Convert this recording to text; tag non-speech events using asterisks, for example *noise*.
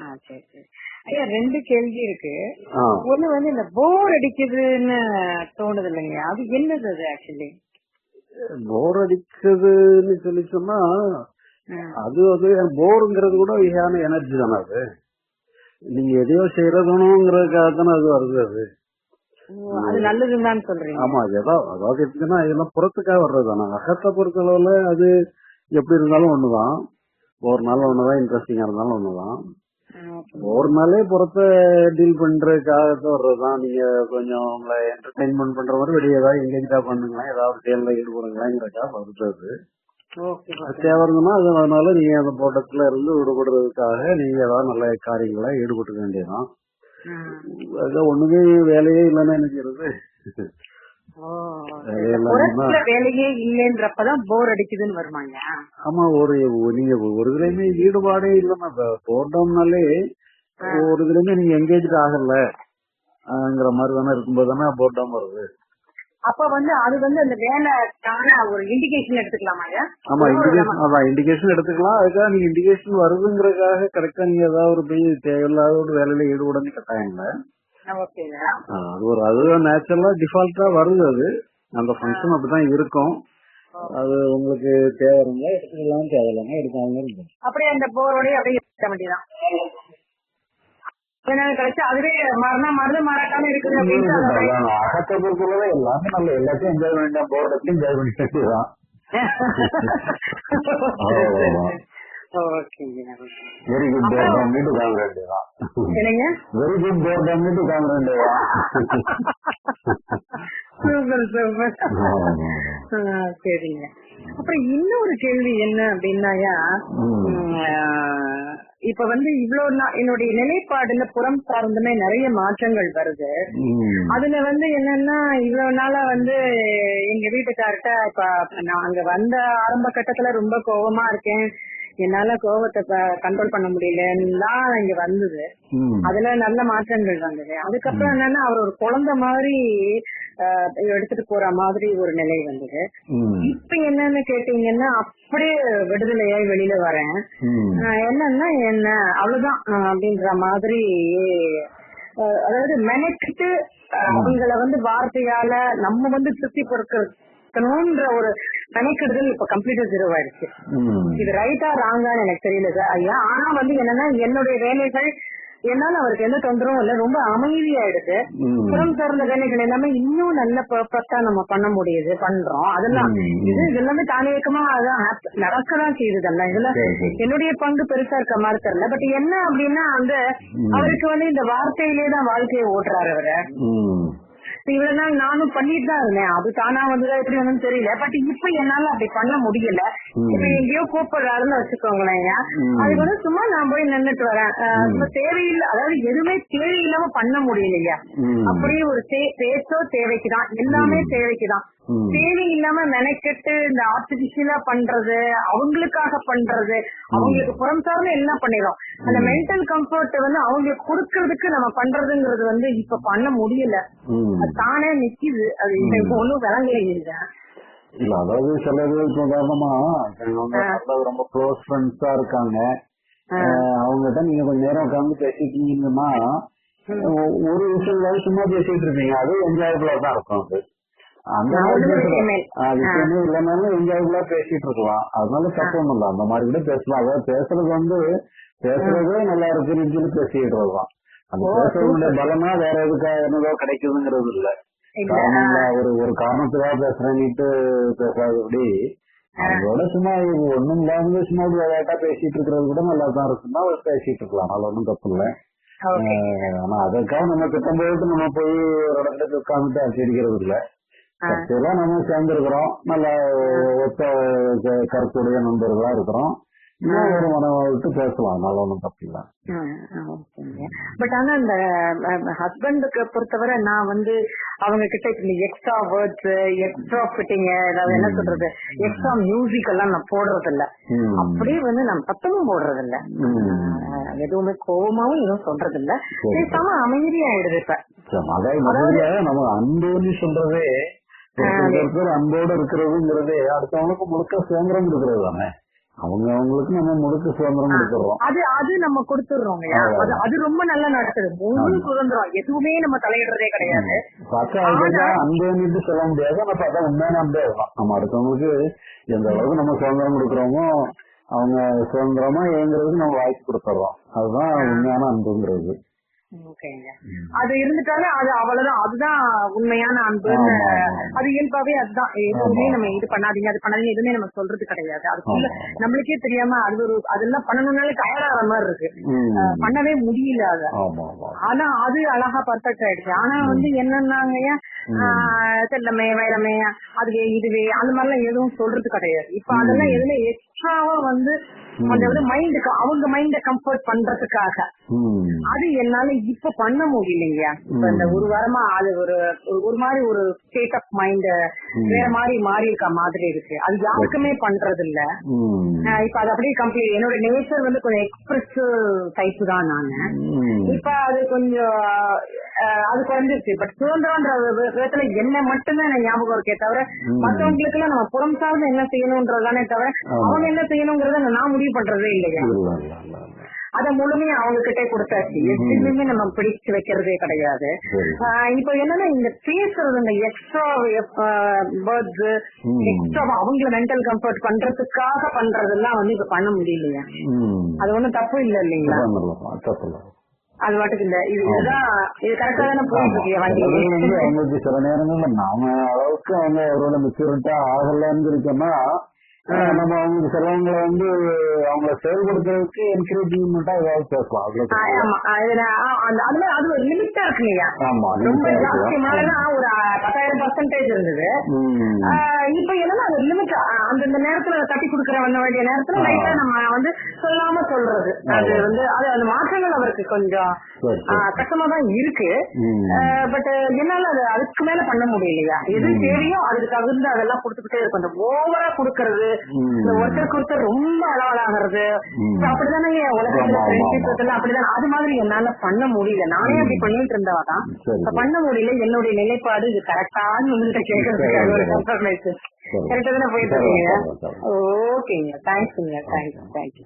ஆ, சரி சரி. ஐயா ரெண்டு கேள்வி இருக்கு. ஒண்ணு வந்து இந்த போர் அடிக்குதுன்னு தோணுது இல்லைங்க அது என்னது அது ஆக்சுவலி போர் அடிக்குதுன்னு சொல்லி சொன்னா அது அது போருங்கிறது கூட வகையான எனர்ஜி தானே அது. நீங்க எதையோ செய்யறதுங்கிறதுக்காக தானே அது வருது அது. அது நல்லதுன்னு தான் சொல்றீங்க. ஆமா ஏதோ அதாவது எப்படின்னா இதெல்லாம் புறத்துக்காக வர்றது தானே. அகத்தை பொறுத்தளவுல அது எப்படி இருந்தாலும் ஒண்ணுதான். ஒரு நாள் ஒண்ணுதான் இன்ட்ரெஸ்டிங்கா இருந்தாலும் ஒண்ணுதான். ஒரு நாளே புறத்தை டீல் பண்றதுக்காக தான் வர்றதுதான் நீங்க கொஞ்சம் உங்களை என்டர்டைன்மெண்ட் பண்ற மாதிரி வெளியே ஏதாவது எங்கேஜா பண்ணுங்களேன். ஏதாவது செயல்ல ஈடுபடுங்களேங்கிறதுக்காக வருது தேவை இருந்ததுன்னா அது அதனால நீங்க அந்த போட்டத்துல இருந்து விடுபடுறதுக்காக நீங்க ஏதாவது நல்ல காரியங்களா ஈடுபட்டுக்க வேண்டியதுதான். அது ஒண்ணுமே வேலையே இல்லைன்னு நினைக்கிறது. புறத்துல வேலையே இல்லைன்றப்பதான் போர் அடிக்குதுன்னு வருமாங்க. ஆமா ஒரு நீங்க ஒரு இதுலயுமே ஈடுபாடே இல்லைன்னா போட்டோம்னாலே ஒரு இதுலயுமே நீங்க எங்கேஜ் ஆகலங்கிற மாதிரி தானே இருக்கும்போது தானே வருது. அப்ப வந்து அது வந்து அந்த வேலைக்கான ஒரு இண்டிகேஷன் எடுத்துக்கலாமா ஐயா ஆமா இண்டிகேஷன் அதான் இண்டிகேஷன் எடுத்துக்கலாம். அதுக்காக நீங்க இண்டிகேஷன் வருதுங்கிறதுக்காக கரெக்டா நீங்க ஏதாவது ஒரு போய் தேவையில்லாத ஒரு வேலையில ஈடுபடணும் கட்டாயம் இல்ல. அது ஒரு அது நேச்சுரலா டிஃபால்ட்டா வருது அது. அந்த ஃபங்க்ஷன் அப்படிதான் இருக்கும். அது உங்களுக்கு தேவை இருந்தா எடுத்துக்கலாம் தேவையில்லைன்னா எடுக்காம இருக்கும் அப்படியே அந்த போரோடய அப்படியே இருக்க வேண்டியதான் அகத்தை பொறுத்தவரை எல்லாமே நல்ல எல்லாத்தையும் என்ஜாய் பண்ணிட்டேன் போர்டத்தையும் என்ஜாய் பண்ணிட்டு. ஓகேங்க வெரி குட் போர்டம் வீட்டு காங்க வேண்டியதுதான் என்னங்க? வெரி குட் போர்டம் வீட்டு காங்க வேண்டியதுதான் சூப்பர் சூப்பர். *laughs* சரிங்க. அப்புறம் இன்னொரு கேள்வி என்ன அப்படின்னாயா இப்ப வந்து இவ்வளவு நா- என்னுடைய நிலைப்பாடுல புறம் சார்ந்துமே நிறைய மாற்றங்கள் வருது. அதுல வந்து என்னன்னா இவ்வளவு நாளா வந்து எங்க வீட்டுக்கார்ட்ட இப்ப நான் அங்க வந்த ஆரம்ப கட்டத்துல ரொம்ப கோவமா இருக்கேன். என்னால கோவத்தை கண்ட்ரோல் பண்ண முடியலன்னு இங்க வந்தது. அதுல நல்ல மாற்றங்கள் வந்தது. அதுக்கப்புறம் என்னன்னா அவர் ஒரு குழந்தை மாதிரி எடுத்துட்டு போற மாதிரி ஒரு நிலை வந்தது. இப்ப என்னன்னு கேட்டீங்கன்னா அப்படியே விடுதலையாய் வெளியில வரேன். என்னன்னா என்ன அவ்வளவுதான் அப்படின்ற மாதிரி அதாவது மெனக்கிட்டு அவங்கள வந்து வார்த்தையால நம்ம வந்து திருப்தி பொறுக்கணும்ன்ற ஒரு மெனக்கிடுதல் இப்ப கம்ப்ளீட்டா ஜீரோ ஆயிடுச்சு. இது ரைட்டா ராங்கான்னு எனக்கு தெரியல சார் ஐயா ஆனா வந்து என்னன்னா என்னுடைய வேலைகள் என்னால அவருக்கு எந்த தொந்தரவும் இல்ல. ரொம்ப அமைதியாயிடுது. புறம் சார்ந்த வேலைகள் எல்லாமே இன்னும் நல்ல பர்ஃபெக்டா நம்ம பண்ண முடியுது பண்றோம். அதெல்லாம் இது எல்லாமே தானியக்கமா அதான் நடக்கதான் செய்யுதுல்ல இதுல என்னுடைய பங்கு பெருசா இருக்க மாதிரி தெரியல. பட் என்ன அப்படின்னா வந்து அவருக்கு வந்து இந்த வார்த்தையிலே தான் வாழ்க்கையை ஓட்டுறாரு அவரு. இவ்வளவு நாள் நானும் பண்ணிட்டு தான் இருந்தேன். அது தானா வந்ததா எப்படி வந்ததுன்னு தெரியல. பட் இப்ப என்னால அப்படி பண்ண முடியல. இப்ப எங்கேயோ கூப்பிடுறாருன்னு வச்சுக்கோங்களேன். அதுக்கு வந்து சும்மா நான் போய் நின்னுட்டு வரேன். தேவையில்லை அதாவது எதுவுமே தேவையில்லாம பண்ண முடியலையா? அப்படியே ஒரு பேச்சோ தேவைக்குதான். எல்லாமே தேவைக்குதான். தேவையில்லாம மெனக்கெட்டு இந்த ஆர்டிபிஷியலா பண்றது அவங்களுக்காக பண்றது அவங்களுக்கு புறம் சார்ந்து எல்லாம் பண்ணிடும் அந்த மென்டல் கம்ஃபர்ட் வந்து அவங்களுக்கு கொடுக்கறதுக்கு நம்ம பண்றதுங்கிறது வந்து இப்ப பண்ண முடியல. தானே நிக்குது. அது எனக்கு ஒண்ணும் விளங்கலைங்க இல்ல அதாவது சில இது இப்ப உதாரணமா இப்ப இவங்க வந்து நல்ல ரொம்ப க்ளோஸ் ஃப்ரெண்ட்ஸா இருக்காங்க. அவங்ககிட்ட நீங்க கொஞ்ச நேரம் உட்கார்ந்து பேசிட்டீங்கன்னா ஒரு விஷயம் சும்மா பேசிட்டு இருப்பீங்க. அது என்ஜாயபிளா தான் இருக்கும் அது. அந்த அது. விஷயமே. இல்லைனாலும் என்ஜாயபிளா பேசிட்டு இருக்கலாம் அதனால தப்பு ஒண்ணும் இல்ல அந்த மாதிரி கூட பேசலாம். அதாவது பேசுறது வந்து பேசுறதே நல்லா இருக்குன்னு சொல்லி பேசிட்டு இருக்கலாம் அந்த பேசுறதுடைய பலனா வேற எதுக்கா என்னதோ கிடைக்குதுங்கிறது இல்ல. ஒரு ஒரு காரணத்துக்காக பேசுறேன்னுட்டு பேசாதபடி. அதோட சும்மா ஒண்ணும் இல்லாம சும்மா விளையாட்டா பேசிட்டு இருக்கிறது கூட நல்லா தான் இருக்குன்னா பேசிட்டு இருக்கலாம் அதுல ஒன்றும் தப்பு இல்லை. ஆனா அதற்காக நம்ம திட்டம் போயிட்டு நம்ம போய் ஒரு இடத்துல உட்காந்துட்டு அடிக்கிறது இல்ல. கட்சியெல்லாம் நம்ம சேர்ந்திருக்கிறோம். நல்ல ஒத்த கருத்துடைய நண்பர்களா இருக்கிறோம். ஒரு மனம் விட்டு பேசலாம். அதனால ஒன்றும் பட் ஆனா இந்த ஹஸ்பண்டுக்கு பொறுத்தவரை நான் வந்து அவங்க கிட்ட இந்த எக்ஸ்ட்ரா வேர்ட்ஸ் எக்ஸ்ட்ரா ஃபிட்டிங் அதாவது என்ன சொல்றது? எக்ஸ்ட்ரா மியூசிக் எல்லாம் நான் போடுறது இல்ல. அப்படியே வந்து நான் சத்தமும் போடுறது இல்ல எதுவுமே கோபமாவும் எதுவும் சொல்றது இல்ல பேசாம அமைதியாயிடுது இப்ப. நம்ம அன்புன்னு சொல்றதே ஒருத்தர் அன்போடு இருக்கிறதுங்கிறதே அடுத்தவங்களுக்கு முழுக்க சுதந்திரம் இருக்கிறது தானே? அவங்க அவங்களுக்கு நம்ம முழுக்க சுதந்திரம் கொடுத்துறோம் அது அது நம்ம கொடுத்துடுறோம் அது அது ரொம்ப நல்லா நடக்குது. முழு சுதந்திரம். எதுவுமே நம்ம தலையிடுறதே கிடையாது. பார்த்தா அன்புன்னு சொல்ல முடியாது. ஆனா பார்த்தா உண்மையான அன்பே நம்ம அடுத்தவங்களுக்கு எந்த அளவுக்கு நம்ம சுதந்திரம் கொடுக்குறோமோ அவங்க சுதந்திரமா இயங்குறதுக்கு நம்ம வாய்ப்பு கொடுத்துறோம் அதுதான் உண்மையான அன்புங்கிறது. அது இருந்துட்டாலும் அது அவ்வளவுதான். அதுதான் உண்மையான ஆமா. அது இயல்பாவே அதுதான். எதுவுமே நம்ம இது பண்ணாதீங்க. அது பண்ணாதீங்க. எதுவுமே நம்ம சொல்றது கிடையாது. அதுக்குள்ள. நம்மளுக்கே தெரியாம அது ஒரு அதெல்லாம் பண்ணணும்னாலே டயர்டாகிற மாதிரி இருக்கு. பண்ணவே முடியல அத. ஆனா அது அழகா பர்ஃபெக்ட் ஆயிடுச்சு. ஆனா வந்து என்னன்னாங்க செல்லமே வைரமே அதுவே இதுவே அந்த மாதிரிலாம் எதுவும் சொல்றது கிடையாது. இப்ப அதெல்லாம் எதுவுமே எக்ஸ்ட்ராவா வந்து அந்த வந்து மைண்டுக்கு அவங்க மைண்ட கம்ஃபர்ட் பண்றதுக்காக. அது என்னால இப்ப பண்ண முடியலைங்க இப்ப இந்த ஒரு வாரமா அது ஒரு ஒரு- மாதிரி ஒரு ஸ்டேட் ஆஃப் மைண்ட் வேற மாதிரி மாறி இருக்க மாதிரி இருக்கு. அது யாருக்குமே பண்றது இல்ல இப்ப அது அப்படியே கம்ப்ளீட் என்னோட நேச்சர் வந்து கொஞ்சம் எக்ஸ்பிரசிவ் டைப் தான் நானு. இப்ப அது கொஞ்சம் அது குறைஞ்சிருச்சு. பட் சுதந்திரன்ற வி- விதத்துல என்ன மட்டும்தான் எனக்கு ஞாபகம் இருக்கே தவிர மத்தவங்களுக்கு எல்லாம் நம்ம புறம் சார்ந்து என்ன செய்யணும்ன்றதானே தவிர அவங்க என்ன செய்யணுங்கிறத நான் முடிவு பண்றதே இல்லையா? இல்ல, இல்ல, இல்ல, இல்ல. அத முழுமையா அவங்க கிட்டே கொடுத்தாச்சு எதுவுமே நம்ம பிடிச்சு வைக்கிறதே கிடையாது. இப்ப என்னன்னா இந்த பேசுறது இந்த எக்ஸ்ட்ரா பேர்ட்ஸ். எக்ஸ்ட்ரா அவங்கள மென்டல் கம்ஃபர்ட் பண்றதுக்காக பண்றதெல்லாம் வந்து இப்ப பண்ண முடியலையா. அது ஒண்ணும் தப்பு இல்ல இல்லைங்களா? அது பாட்டுக்கு இல்ல. இது இதுதான் இது கரெக்டா தானே போயிட்டு. வண்டி. அவங்களுக்கு சில நேரங்கள்ல நாம அளவுக்கு அவங்க ஒருவேளை மெச்சூரிட்டா ஆகலன்னு இருக்கோம்னா நம்ம அவங்களுக்கு சிலவங்களை வந்து அவங்கள செயல்படுத்துறதுக்கு என்கரேஜ்மெண்டா ஏதாவது பேசலாம். அவ்வளவு அந்த- அது லிமிட்டா இருக்கு. இல்லையா ஆமா. ஒரு பத்தாயிரம் பர்சன்டேஜ் இருந்தது. இப்ப என்னன்னா அது லிமிட் அந்தந்த நேரத்துல தட்டி கொடுக்கற வந்த வேண்டிய நேரத்துல. லைட்டா நம்ம வந்து சொல்லாம சொல்றது. அது. வந்து அது அந்த மாற்றங்கள் அவருக்கு கொஞ்சம். கஷ்டமா தான் இருக்கு. பட் என்னால அது அதுக்கு மேல பண்ண முடியலையா? எது தேவையோ அதுக்கு தகுந்து அதெல்லாம் கொடுத்துக்கிட்டே இருக்கும் அந்த ஓவரா கொடுக்கறது. இந்த ஒருத்தருக்கு ஒருத்தர் ரொம்ப அளவலாகிறது. ம். அப்படிதானே உலகத்துல அப்படிதான். அது மாதிரி என்னால பண்ண முடியல. நானே அப்படி பண்ணிட்டு இருந்தவா தான். பண்ண முடியல. என்னுடைய நிலைப்பாடு இது கரெக்டான்னு உங்கள்கிட்ட கேட்கறதுக்காக ஒரு சரி, சரி. கன்ஃபர்மேஷன் சரி. கரெக்டா தானே போயிட்டு சரி, இருக்கீங்க சரி, சரி. ஓகேங்க தேங்க்ஸுங்க தேங்க்ஸ் தேங்க்யூ